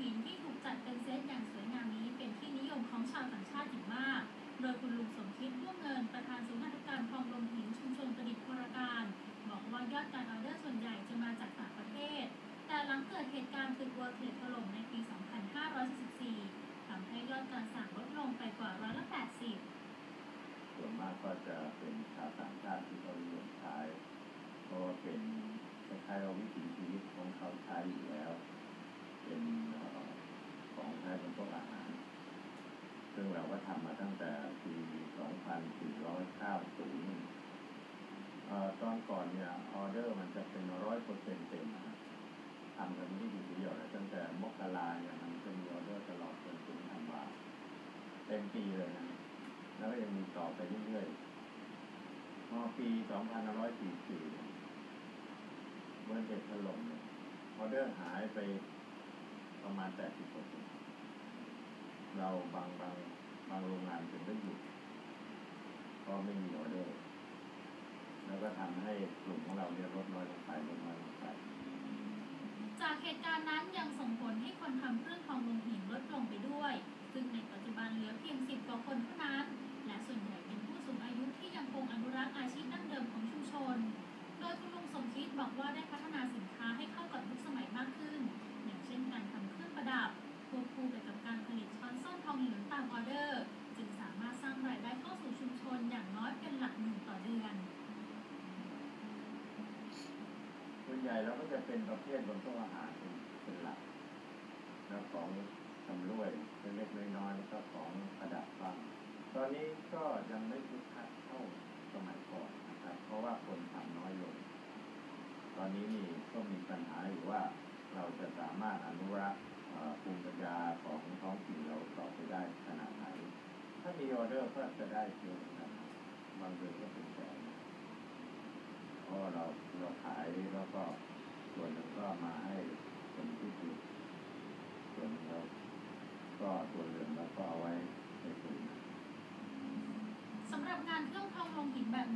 หินที่ถูกจัดเป็นเซตอย่างสวยงามนี้เป็นที่นิยมของชาวต่างชาติอย่างมาก โดยคุณลุงสมคิดร่วมเงินประธานศูนย์ราชการคลองลมหินชุมชนประดิษฐ์พลการ บอกว่ายอดการออเดอร์ส่วนใหญ่จะมาจากต่างประเทศ แต่หลังเกิดเหตุการณ์ตึก World Trade ถล่มในปี 2544ทำให้ยอดการสั่งลดลงไปกว่าร้อยละ80 ส่วนมากก็จะเป็นชาวต่างชาติที่เขานิยมใช้เพราะเป็นคล้ายๆว่าวิถีชีวิตของเขาใช้อยู่แล้ว เป็นอของใช้บนโต๊ะอาหาร ซึ่งเราก็ทำมาตั้งแต่ปี 2490อตอนก่อนเนี่ยออเดอร์มันจะเป็นร้อยเปอร์เซ็นต์เต็มทำกันไม่ได้อยู่เดียวเลยตั้งแต่มกราเนี่ยมันจะมีออเดอร์ตลอดจนถึงธันวาเต็มปีเลยนะแล้วก็ยังมีต่อไปเรื่อยๆพอปี 2544เนี่ยเมื่อเหตุถล่มเนี่ยออเดอร์หายไป ประมาณ 80%เราบางบางบางโรงงานถึงได้หยุดก็ไม่มีออเดอร์แล้วก็ทำให้กลุ่มของเราเนี่ยลดน้อยลงไปลดน้อยลงไปจากเหตุการณ์นั้นยังส่งผลให้คนทำเครื่องทองลงหินลดลงไปด้วย ซึ่งในปัจจุ อนส้อมทองเหลืองตามออเดอร์ จึงสามารถสร้างรายได้เข้าสู่ชุมชนอย่างน้อยเป็นหลักหมื่นต่อเดือนส่วนใหญ่เราก็จะเป็นประเภทบนโต๊ะอาหารเป็นหลัก แล้วของชำรวยเล็กๆน้อยๆแล้วก็ของประดับบ้างตอนนี้ก็ยังไม่คึกคักเท่าสมัยก่อนนะครับ เพราะว่าคนทำน้อยลง ตอนนี้นี่ก็มีปัญหาอยู่ว่าเราจะสามารถอนุรักษ์ ภูมิปัญญาของท้องถิ่นเราต่อไปได้ขนาดไหน ถ้ามีออเดอร์ก็จะได้เยอะเหมือนบางเดือนก็เป็นแสนเพราะเราเราขายแล้วก็ส่วนหนึ่งก็มาให้คนที่ผลิตส่วนหนึ่งเราก็ส่วนเหลือเราก็เอาไว้ในกลุ่มสำหรับงานเครื่องทองลงหินแบบ